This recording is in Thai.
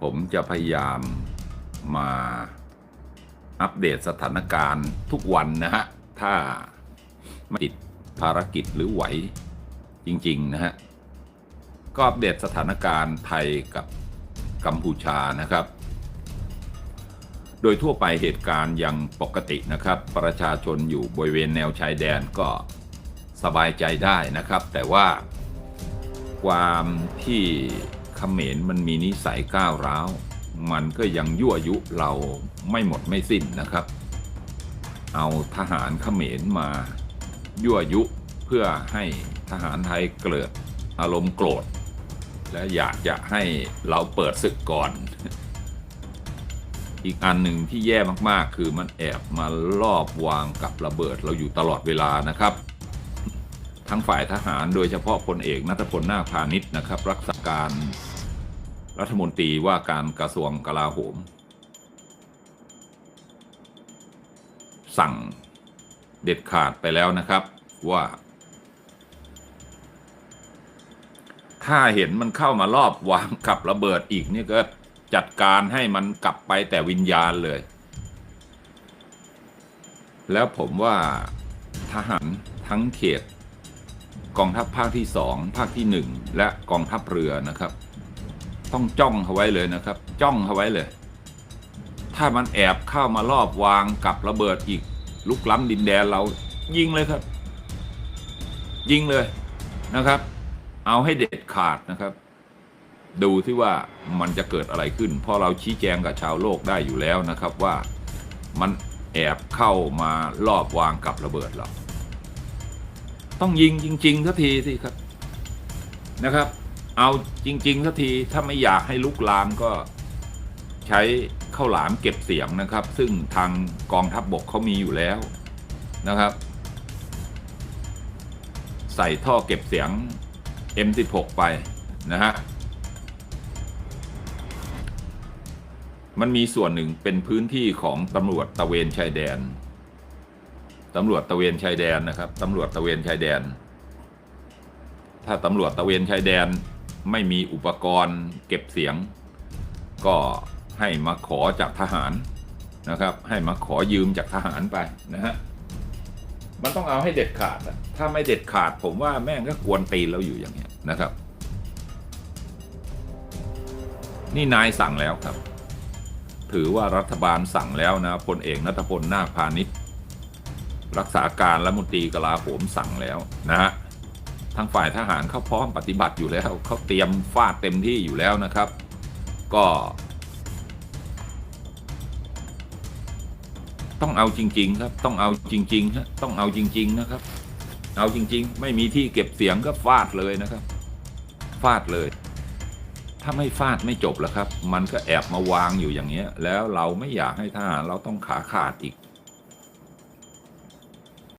ผมจะพยายามมาอัปเดตสถานการณ์ทุกวันนะฮะ ถ้าไม่ติดภารกิจหรือไหวจริง ๆ นะฮะ ก็อัปเดตสถานการณ์ไทยกับกัมพูชานะครับ โดยทั่วไปเหตุการณ์ยังปกตินะครับ ประชาชนอยู่บริเวณแนวชายแดนก็สบายใจได้นะครับ แต่ว่าความที่ เขมรมันมีนิสัยก้าวร้าว มันก็ยังยั่วยุเราไม่หมดไม่สิ้นนะครับ เอาทหารเขมรมายั่วยุเพื่อให้ทหารไทยเกิดอารมณ์โกรธ และอยากจะให้เราเปิดศึกก่อน อีกอันหนึ่งที่แย่มากๆ คือมันแอบมาลอบวางกับระเบิดเราอยู่ตลอดเวลานะครับทั้งฝ่ายทหารโดยเฉพาะพลเอกนัทพลนาคพาณิชย์นะครับ รักษาการ รัฐมนตรีว่าการกระทรวงกลาโหม สั่งเด็ดขาดไปแล้วนะครับว่า ถ้าเห็นมันเข้ามารอบวางกับระเบิดอีกนี่ก็จัดการให้มันกลับไปแต่วิญญาณเลย แล้วผมว่าทหารทั้งเขต กองทัพภาคที่สองภาคที่หนึ่งและกองทัพเรือนะครับ ต้องจ้องเขาไว้เลยนะครับ จ้องเขาไว้เลย ถ้ามันแอบเข้ามารอบวางกับระเบิดอีกลุกล้ำดินแดนเรายิงเลยครับ ยิงเลยนะครับ เอาให้เด็ดขาดนะครับ ดูที่ว่ามันจะเกิดอะไรขึ้น เพราะเราชี้แจงกับชาวโลกได้อยู่แล้วนะครับว่ามันแอบเข้ามารอบวางกับระเบิดเราต้องยิงจริงๆสักทีสิครับนะครับ เอาจริงๆสักทีถ้าไม่อยากให้ลุกลามก็ใช้ข้าวหลามเก็บเสียงนะครับ ซึ่งทางกองทัพบบกเขามีอยู่แล้วนะครับ ใส่ท่อเก็บเสียง M16 ไปนะฮะมันมีส่วนหนึ่งเป็นพื้นที่ของตำรวจตะเวนชายแดนตำรวจตะเวนชายแดนนะครับตำรวจตะเวนชายแดน ถ้าตำรวจตะเวนชายแดน ไม่มีอุปกรณ์เก็บเสียง ก็ให้มาขอจากทหารนะครับ ให้มาขอยืมจากทหารไปนะฮะมันต้องเอาให้เด็ดขาดอะถ้าไม่เด็ดขาดผมว่าแม่งก็กวนตีนเราอยู่อย่างเงี้ยนะครับ นี่นายสั่งแล้วครับ ถือว่ารัฐบาลสั่งแล้วนะพลเอกนัทพลนาคพาณิชย์รักษาการและมนตรีกลาโหมสั่งแล้วนะฮะางฝ่ายทหารเขาพร้อมปฏิบัติอยู่แล้วเขาเตรียมฟาดเต็มที่อยู่แล้วนะครับ ก็ ต้องเอาจริง ๆ ครับ ต้องเอาจริงๆฮะต้องเอาจริง ๆ นะครับ เอาจริง ๆ ไม่มีที่เก็บเสียงก็ฟาดเลยนะครับ ฟาดเลย ถ้าไม่ฟาดไม่จบแล้วครับ มันก็แอบมาวางอยู่อย่างเงี้ย แล้วเราไม่อยากให้ทหารเราต้องขาขาดอีก